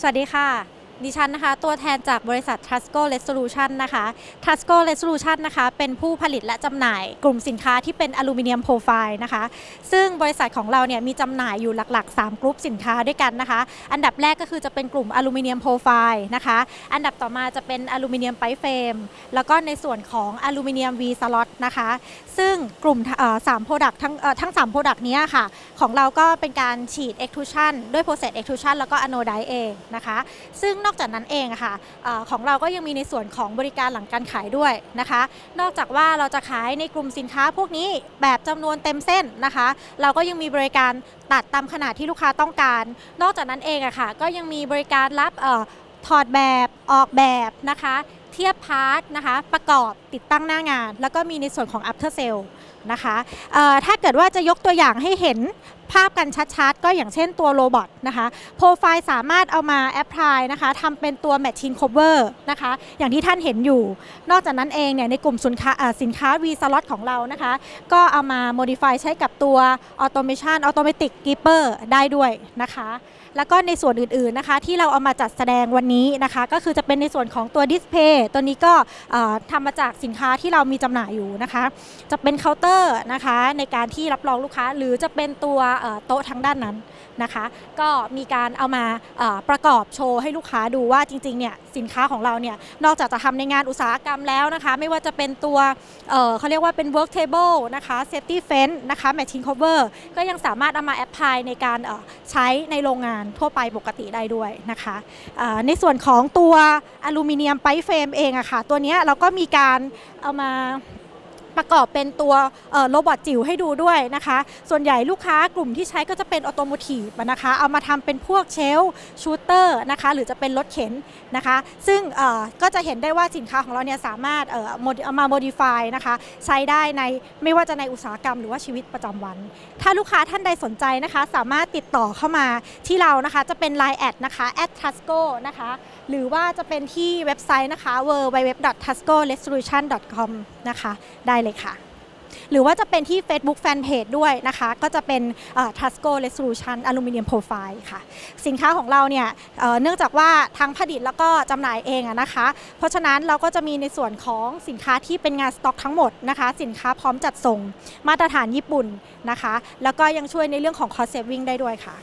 สวัสดีค่ะ ดิฉันนะคะ ตัวแทนจากบริษัท Trusco Resolution นะคะ Trusco Resolution นะคะ เป็นผู้ผลิตและจำหน่ายกลุ่มสินค้าที่เป็นอลูมิเนียมโปรไฟล์นะคะ ซึ่งบริษัทของเราเนี่ยมีจำหน่ายอยู่หลักๆ 3 กลุ่มสินค้าด้วยกันนะคะ อันดับแรกก็คือจะเป็นกลุ่มอลูมิเนียมโปรไฟล์นะคะ อันดับต่อมาจะเป็นอลูมิเนียมไพเฟรมแล้วก็ในส่วนของอลูมิเนียม V slot นะคะ ซึ่งกลุ่มสามโปรดักทั้งทั้ง3 Product เนี้ยค่ะ ของเราก็เป็นการฉีด extrusion ด้วย process extrusion แล้วก็ anodize เองนะคะ ซึ่งนอกอกจากนั้นเองอะค่ะของเราก็ยังมีในส่วนของบริการหลังการขายด้วยนะคะ นอกจากว่าเราจะขายในกลุ่มสินค้าพวกนี้แบบจำนวนเต็มเส้นนะคะ เราก็ยังมีบริการตัดตามขนาดที่ลูกค้าต้องการ นอกจากนั้นเองอะค่ะก็ยังมีบริการรับออถอดแบบออกแบบนะคะ เทียบพาร์ทนะคะ ประกอบติดตั้งหน้างาน แล้วก็มีในส่วนของ after sale นะคะถ้าเกิดว่าจะยกตัวอย่างให้เห็น ภาพกันชัดๆ ก็อย่างเช่นตัวโรบอทนะคะโปรไฟล์สามารถเอามาแอพพลายนะคะทำเป็นตัว Machine Cover นะคะอย่างที่ท่านเห็นอยู่ นอกจากนั้นเองเนี่ยในกลุ่มสินค้าเอ่อสินค้า V Slot ของเรานะคะก็เอามา modify ใช้กับตัว Automation Automatic Keeper ได้ด้วยนะคะ แล้วก็ในส่วนอื่นๆนะคะที่เราเอามาจัดแสดงวันนี้นะคะก็คือจะเป็นในส่วนของตัวดิสเพย์ตัวนี้ก็ทำมาจากสินค้าที่เรามีจำหน่ายอยู่นะคะ จะเป็นเคาน์เตอร์นะคะในการที่รับรองลูกค้าหรือจะเป็นตัวโต๊ะทางด้านนั้นนะคะ ก็มีการเอามาประกอบโชว์ให้ลูกค้าดูว่าจริงๆเนี่ยสินค้าของเราเนี่ยนอกจากจะทำในงานอุตสาหกรรมแล้วนะคะ ไม่ว่าจะเป็นตัวเเขาเรียกว่าเป็น work table นะคะ safety fence นะคะ machine cover ก็ยังสามารถเอามาแอพพลายในการใช้ในโรงงานทั่วไปปกติได้ด้วยนะคะในส่วนของตัวอลูมิเนียมไพเฟรมเองอะค่ะตัวเนี้ยเราก็มีการเอามา ประกอบเป็นตัวโรบอทจิ๋วให้ดูด้วยนะคะ ส่วนใหญ่ลูกค้ากลุ่มที่ใช้ก็จะเป็นออโตโมทีฟนะคะ เอามาทำเป็นพวกเชลชูเตอร์นะคะ หรือจะเป็นรถเข็นนะคะ ซึ่งก็จะเห็นได้ว่าสินค้าของเราเนี่ยสามารถเอามา modify นะคะ ใช้ได้ในไม่ว่าจะในอุตสาหกรรมหรือว่าชีวิตประจำวัน ถ้าลูกค้าท่านใดสนใจนะคะ สามารถติดต่อเข้ามาที่เรานะคะจะเป็น Line แอดนะคะ at trusco นะคะ หรือว่าจะเป็นที่เว็บไซต์นะคะ www.tuscoresolution.com นะคะ ได้เลยค่ะ หรือว่าจะเป็นที่ Facebook Fanpage ด้วยนะคะ ก็จะเป็น Trusco Resolution Aluminium Profile ค่ะ สินค้าของเราเนี่ยเเนื่องจากว่าทั้งผลิตแล้วก็จำหน่ายเองนะคะ เพราะฉะนั้นเราก็จะมีในส่วนของสินค้าที่เป็นงานสต็อกทั้งหมดนะคะ สินค้าพร้อมจัดส่ง มาตรฐานญี่ปุ่นนะคะ แล้วก็ยังช่วยในเรื่องของ cost saving ได้ด้วยค่ะ